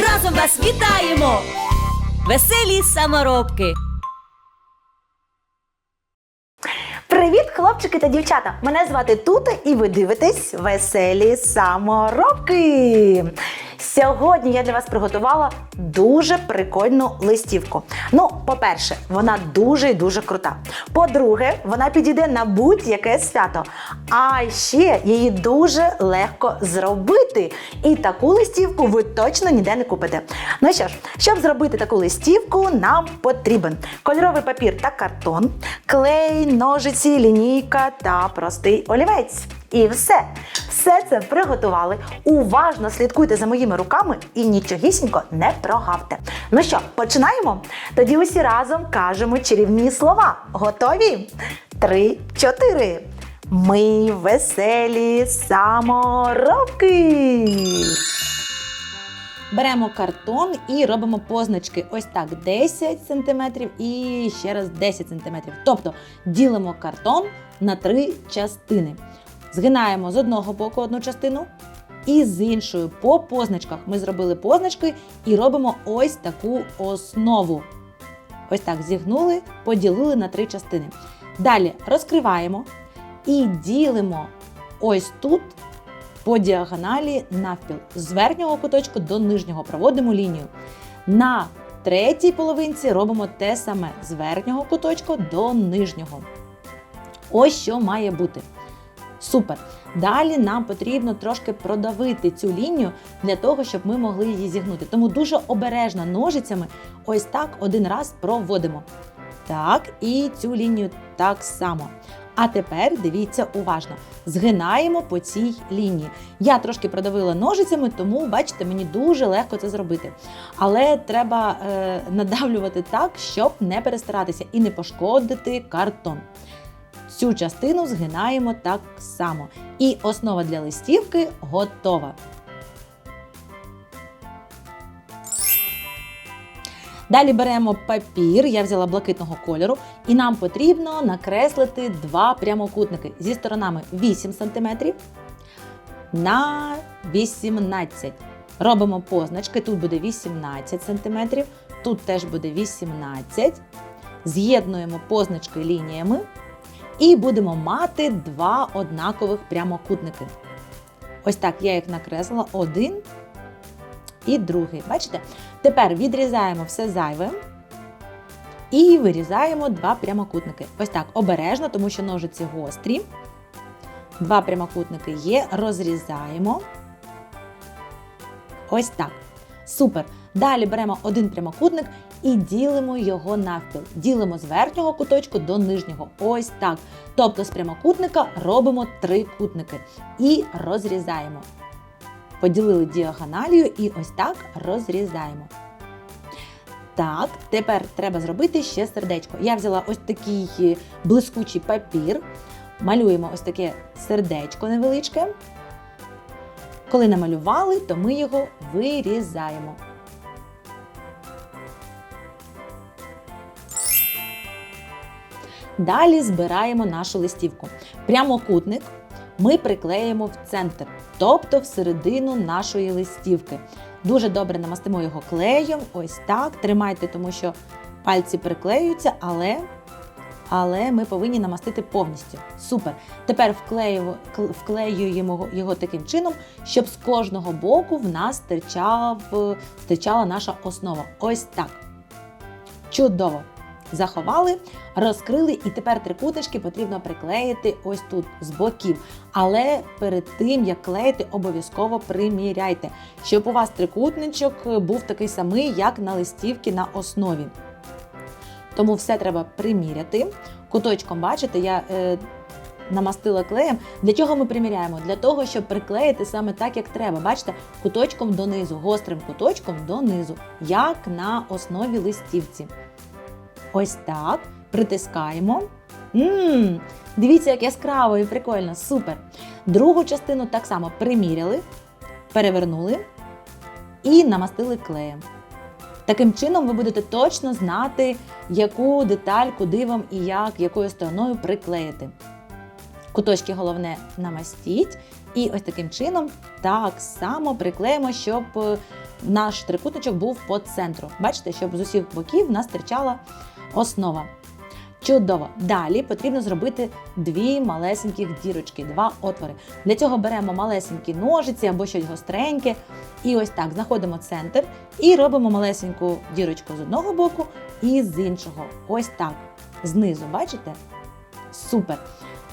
разом вас вітаємо, веселі саморобки. Привіт, хлопчики та дівчата! Мене звати Тута, і ви дивитесь веселі саморобки. Сьогодні я для вас приготувала дуже прикольну листівку. Ну, по-перше, вона дуже і дуже крута. По-друге, вона підійде на будь-яке свято. А ще її дуже легко зробити. І таку листівку ви точно ніде не купите. Ну що ж, щоб зробити таку листівку, нам потрібен кольоровий папір та картон, клей, ножиці, лінійка та простий олівець. І все. Все це приготували. Уважно слідкуйте за моїми руками і нічогісінько не прогавте. Ну що, починаємо? Тоді усі разом кажемо чарівні слова. Готові? Три, чотири. Ми веселі саморобки. Беремо картон і робимо позначки. Ось так 10 см і ще раз 10 см. Тобто ділимо картон на три частини. Згинаємо з одного боку одну частину і з іншої по позначках. Ми зробили позначки і робимо ось таку основу. Ось так зігнули, поділили на три частини. Далі розкриваємо і ділимо ось тут по діагоналі навпіл. З верхнього куточку до нижнього проводимо лінію. На третій половинці робимо те саме з верхнього куточку до нижнього. Ось що має бути. Супер. Далі нам потрібно трошки продавити цю лінію для того, щоб ми могли її зігнути. Тому дуже обережно ножицями ось так один раз проводимо. Так, і цю лінію так само. А тепер дивіться уважно. Згинаємо по цій лінії. Я трошки продавила ножицями, тому бачите, мені дуже легко це зробити. Але треба е, надавлювати так, щоб не перестаратися і не пошкодити картон. Цю частину згинаємо так само. І основа для листівки готова. Далі беремо папір, я взяла блакитного кольору, і нам потрібно накреслити два прямокутники зі сторонами 8 см на 18 Робимо позначки, тут буде 18 см, тут теж буде 18 З'єднуємо позначки лініями і будемо мати два однакових прямокутники. Ось так я їх накреслила один і другий. Бачите? Тепер відрізаємо все зайве і вирізаємо два прямокутники. Ось так обережно, тому що ножиці гострі. Два прямокутники є, розрізаємо. Ось так. Супер. Далі беремо один прямокутник і ділимо його навпіл. Ділимо з верхнього куточку до нижнього. Ось так. Тобто з прямокутника робимо три кутники і розрізаємо. Поділили діагоналію і ось так розрізаємо. Так, тепер треба зробити ще сердечко. Я взяла ось такий е, блискучий папір. Малюємо ось таке сердечко невеличке. Коли намалювали, то ми його вирізаємо. Далі збираємо нашу листівку. Прямокутник ми приклеїмо в центр, тобто в середину нашої листівки. Дуже добре намастимо його клеєм, ось так. Тримайте, тому що пальці приклеюються, але, але ми повинні намастити повністю. Супер. Тепер вклеюємо, вклеюємо його таким чином, щоб з кожного боку в нас стирчав, стирчала наша основа. Ось так. Чудово! Заховали, розкрили, і тепер трикутнички потрібно приклеїти ось тут з боків. Але перед тим, як клеїти, обов'язково приміряйте, щоб у вас трикутничок був такий самий, як на листівці на основі. Тому все треба приміряти. Куточком, бачите, я е, намастила клеєм. Для чого ми приміряємо? Для того, щоб приклеїти саме так, як треба. Бачите, куточком донизу, гострим куточком донизу, як на основі листівці. Ось так. Притискаємо. Мм, дивіться, як яскраво і прикольно, супер. Другу частину так само приміряли, перевернули і намастили клеєм. Таким чином ви будете точно знати, яку деталь, куди вам і як, якою стороною приклеїти. Куточки головне намастіть, і ось таким чином так само приклеїмо, щоб е, наш трикутничок був по центру. Бачите, щоб з усіх боків в нас стирчала основа. Чудово! Далі потрібно зробити дві малесеньких дірочки, два отвори. Для цього беремо малесенькі ножиці або щось гостреньке. І ось так знаходимо центр і робимо малесеньку дірочку з одного боку і з іншого. Ось так. Знизу, бачите? Супер!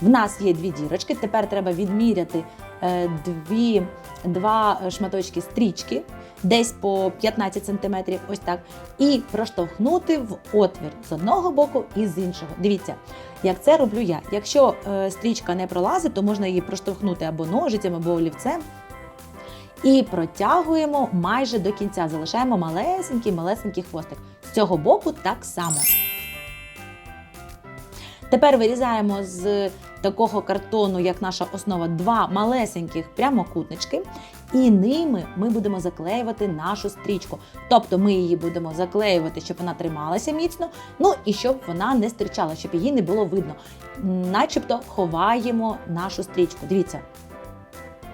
В нас є дві дірочки. Тепер треба відміряти е, дві, два шматочки стрічки, десь по 15 см, ось так, і проштовхнути в отвір з одного боку і з іншого. Дивіться, як це роблю я. Якщо е, стрічка не пролазить, то можна її проштовхнути або ножицями, або олівцем. І протягуємо майже до кінця. Залишаємо малесенький малесенький хвостик. З цього боку так само. Тепер вирізаємо з такого картону, як наша основа, два малесеньких прямокутнички, і ними ми будемо заклеювати нашу стрічку. Тобто ми її будемо заклеювати, щоб вона трималася міцно, ну і щоб вона не стирчала, щоб її не було видно. Начебто ховаємо нашу стрічку. Дивіться.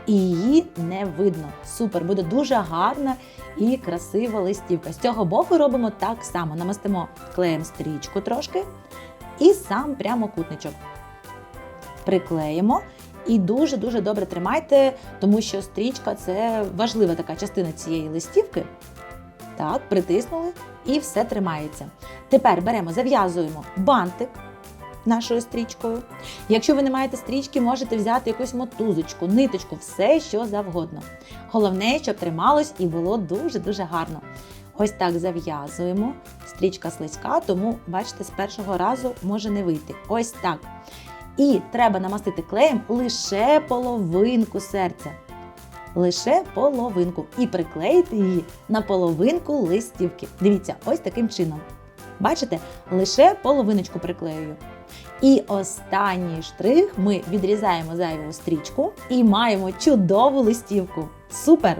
І її не видно. Супер, буде дуже гарна і красива листівка. З цього боку робимо так само: намастимо клеєм стрічку трошки і сам прямокутничок. Приклеїмо і дуже-дуже добре тримайте, тому що стрічка це важлива така частина цієї листівки. Так, притиснули і все тримається. Тепер беремо, зав'язуємо бантик нашою стрічкою. Якщо ви не маєте стрічки, можете взяти якусь мотузочку, ниточку, все що завгодно. Головне, щоб трималось і було дуже-дуже гарно. Ось так зав'язуємо. Стрічка слизька, тому, бачите, з першого разу може не вийти. Ось так. І треба намастити клеєм лише половинку серця. Лише половинку. І приклеїти її на половинку листівки. Дивіться, ось таким чином. Бачите, лише половиночку приклеюю. І останній штрих ми відрізаємо зайву стрічку і маємо чудову листівку. Супер!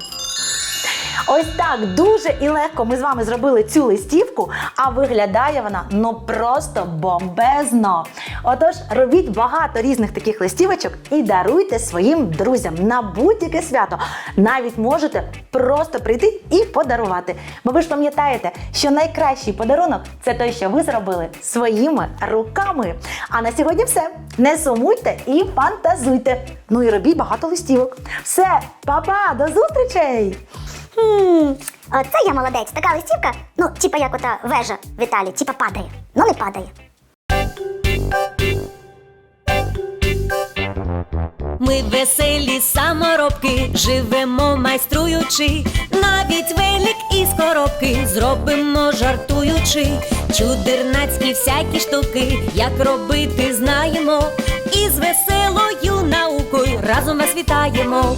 Ось так дуже і легко ми з вами зробили цю листівку, а виглядає вона ну просто бомбезно. Отож, робіть багато різних таких листівочок і даруйте своїм друзям на будь-яке свято. Навіть можете просто прийти і подарувати. Бо ви ж пам'ятаєте, що найкращий подарунок це той, що ви зробили своїми руками. А на сьогодні все. Не сумуйте і фантазуйте. Ну і робіть багато листівок. Все, па-па, до зустрічей! Хм, оце я молодець. Така листівка, ну, типа як ота вежа в Італії, типа падає. Ну не падає. Ми веселі саморобки, живемо майструючи, навіть велик із коробки зробимо жартуючи, чудернацькі всякі штуки, як робити знаємо, і з веселою наукою разом вас вітаємо,